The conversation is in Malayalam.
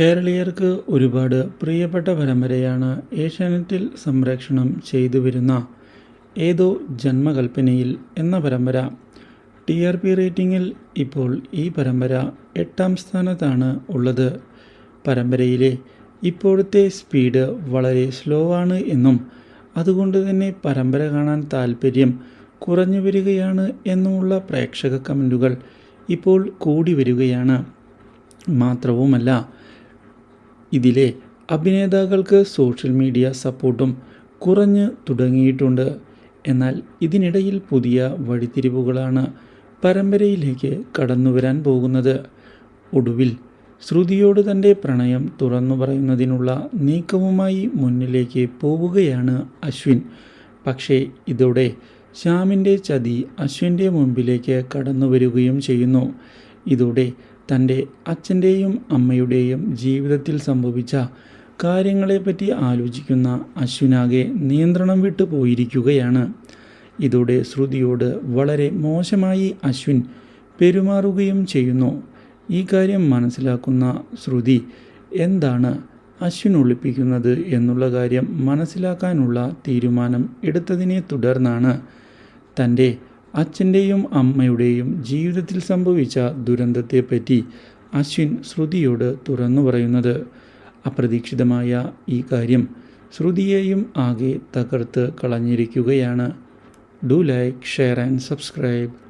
കേരളീയർക്ക് ഒരുപാട് പ്രിയപ്പെട്ട പരമ്പരയാണ് ഏഷ്യാനെറ്റിൽ സംരക്ഷണം ചെയ്തു വരുന്ന ഏതോ ജന്മകൽപ്പനയിൽ എന്ന പരമ്പര. ടി ആർ പി റേറ്റിംഗിൽ ഇപ്പോൾ ഈ പരമ്പര എട്ടാം സ്ഥാനത്താണ് ഉള്ളത്. പരമ്പരയിലെ ഇപ്പോഴത്തെ സ്പീഡ് വളരെ സ്ലോ ആണ് എന്നും അതുകൊണ്ട് തന്നെ പരമ്പര കാണാൻ താല്പര്യം കുറഞ്ഞു വരികയാണ് എന്നുമുള്ള പ്രേക്ഷക കമന്റുകൾ ഇപ്പോൾ കൂടി വരികയാണ്. മാത്രവുമല്ല ഇതിലെ അഭിനേതാക്കൾക്ക് സോഷ്യൽ മീഡിയ സപ്പോർട്ടും കുറഞ്ഞു തുടങ്ങിയിട്ടുണ്ട്. എന്നാൽ ഇതിനിടയിൽ പുതിയ വഴിത്തിരിവുകളാണ് പരമ്പരയിലേക്ക് കടന്നു വരാൻ പോകുന്നത്. ഒടുവിൽ ശ്രുതിയോട് തന്റെ പ്രണയം തുറന്നു പറയുന്നതിനുള്ള നീക്കവുമായി മുന്നിലേക്ക് പോവുകയാണ് അശ്വിൻ. പക്ഷേ ഇതോടെ ശ്യാമിന്റെ ചതി അശ്വിന്റെ മുമ്പിലേക്ക് കടന്നു വരികയും ചെയ്യുന്നു. ഇതോടെ തന്റെ അച്ഛന്റെയും അമ്മയുടെയും ജീവിതത്തിൽ സംഭവിച്ച കാര്യങ്ങളെപ്പറ്റി ആലോചിക്കുന്ന അശ്വിനാകെ നിയന്ത്രണം വിട്ടു പോയിരിക്കുകയാണ്. ഇതോടെ ശ്രുതിയോട് വളരെ മോശമായി അശ്വിൻ പെരുമാറുകയും ചെയ്യുന്നു. ഈ കാര്യം മനസ്സിലാക്കുന്ന ശ്രുതി എന്താണ് അശ്വിൻ ഒളിപ്പിക്കുന്നത് എന്നുള്ള കാര്യം മനസ്സിലാക്കാനുള്ള തീരുമാനം എടുത്തതിനെ തുടർന്നാണ് തന്റെ അച്ഛന്റെയും അമ്മയുടെയും ജീവിതത്തിൽ സംഭവിച്ച ദുരന്തത്തെപ്പറ്റി അശ്വിൻ ശ്രുതിയോട് തുറന്നു പറയുന്നത്. അപ്രതീക്ഷിതമായ ഈ കാര്യം ശ്രുതിയെയും ആകെ തകർത്ത് കളഞ്ഞിരിക്കുകയാണ്. Do like share and subscribe.